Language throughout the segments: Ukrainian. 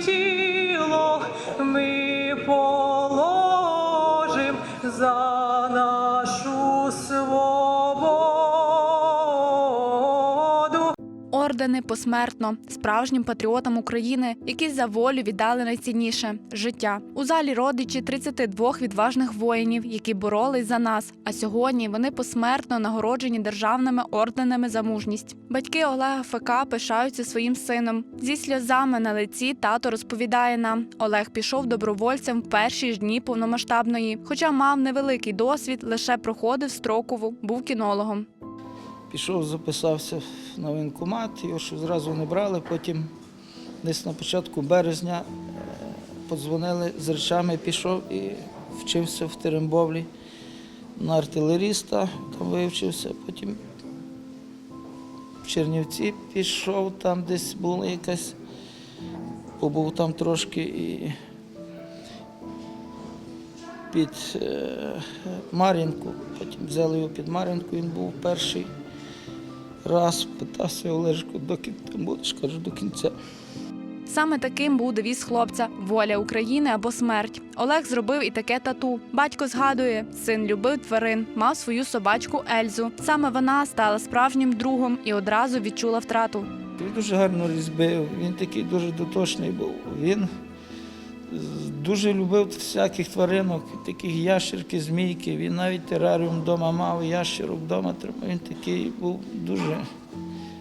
City. Ордени посмертно справжнім патріотам України, які за волю віддали найцінніше життя. У залі родичі 32 відважних воїнів, які боролись за нас. А сьогодні вони посмертно нагороджені державними орденами за мужність. Батьки Олега Фека пишаються своїм сином. Зі сльозами на лиці тато розповідає нам: Олег пішов добровольцем в перші ж дні повномасштабної, хоча мав невеликий досвід, лише проходив строкову, був кінологом. Пішов, записався на воєнкомат, його що зразу не брали. Потім десь на початку березня е, подзвонили з речами, пішов і вчився в Терембовлі на артилеріста, там вивчився. Потім в Чернівці пішов, там десь була якась, побув там трошки і під е, Мар'їнку. Потім взяли його під Мар'їнку, він був перший раз, питався Олежко, доки ти там будеш, кажу, до кінця. Саме таким був девіз хлопця воля України або смерть. Олег зробив і таке тату. Батько згадує, син любив тварин, мав свою собачку Ельзу. Саме вона стала справжнім другом і одразу відчула втрату. Він дуже гарно різьбив, він такий дуже дотошний був. Він дуже любив всяких тваринок, таких ящерки, змійки. Він навіть тераріум вдома мав, ящерок вдома тримав. Він такий був дуже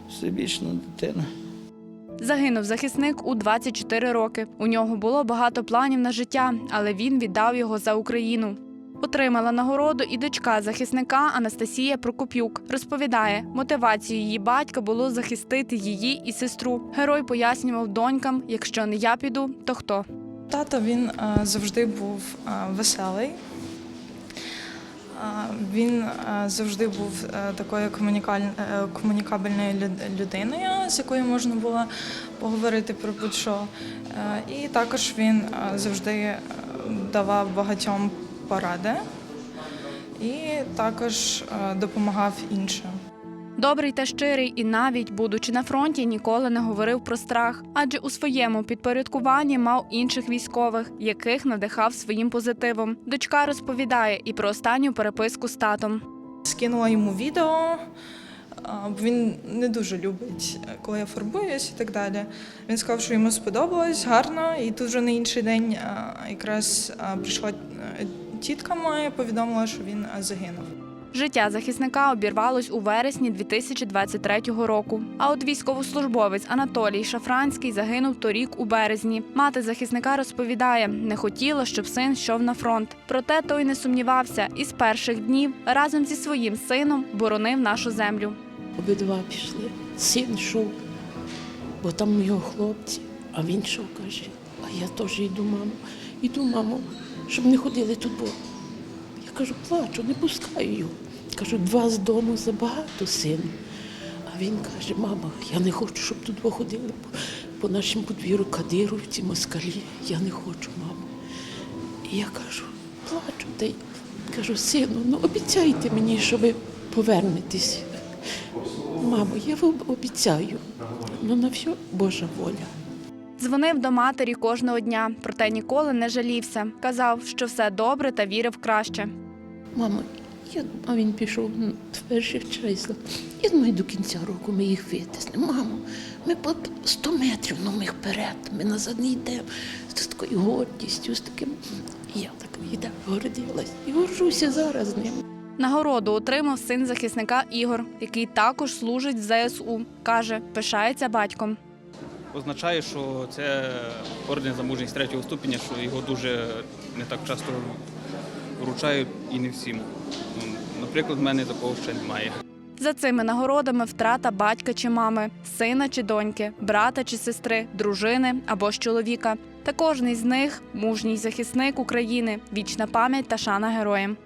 всебічна дитина. Загинув захисник у 24 роки. У нього було багато планів на життя, але він віддав його за Україну. Отримала нагороду і дочка захисника Анастасія Прокопюк. Розповідає, мотивацією її батька було захистити її і сестру. Герой пояснював донькам: якщо не я піду, то хто? Тато він е, завжди був е, веселий. Е, Він завжди був такою комунікабельною люд- людиною, з якою можна було поговорити про будь-що. І також він завжди давав багатьом поради і також допомагав іншим. Добрий та щирий, і навіть будучи на фронті, ніколи не говорив про страх, адже у своєму підпорядкуванні мав інших військових, яких надихав своїм позитивом. Дочка розповідає і про останню переписку з татом. Скинула йому відео. Він не дуже любить, коли я фарбуюсь і так далі. Він сказав, що йому сподобалось гарно, і тут вже на інший день якраз прийшла е, тітка моя, повідомила, що він загинув. Життя захисника обірвалось у вересні 2023 року. А от військовослужбовець Анатолій Шафранський загинув торік у березні. Мати захисника розповідає, не хотіла, щоб син йшов на фронт. Проте той не сумнівався і з перших днів разом зі своїм сином боронив нашу землю. Обидва пішли. Син йшов, бо там його хлопці, а він йшов, каже, а я теж йду, мамо. Іду, мамо, щоб не ходили тут. Бо кажу, плачу, не пускаю його. Кажу, два з дому забагато, сину. А він каже, мама, я не хочу, щоб тут ходили по, нашому подвір'ю кадировці, москалі. Я не хочу, мамо. І я кажу, плачу, та й кажу, сину, ну обіцяйте мені, що ви повернетесь. Мамо, я вам обіцяю. Ну на все Божа воля. Дзвонив до матері кожного дня, проте ніколи не жалівся. Казав, що все добре та вірив краще. Мамо, я, а він пішов в перші числа. Я думаю, до кінця року ми їх витиснемо. Мамо, ми по 100 метрів, ну ми вперед, ми назад не йдемо. З такою гордістю, з таким. І я так йде, гордилась і горжуся зараз ним. Нагороду отримав син захисника Ігор, який також служить в ЗСУ. Каже, пишається батьком. означає, що це орден за мужність третього ступеня, що його дуже не так часто вручають і не всім. Ну, Наприклад, в мене такого ще немає. За цими нагородами втрата батька чи мами, сина чи доньки, брата чи сестри, дружини або ж чоловіка. Та кожний з них мужній захисник України, вічна пам'ять та шана героям.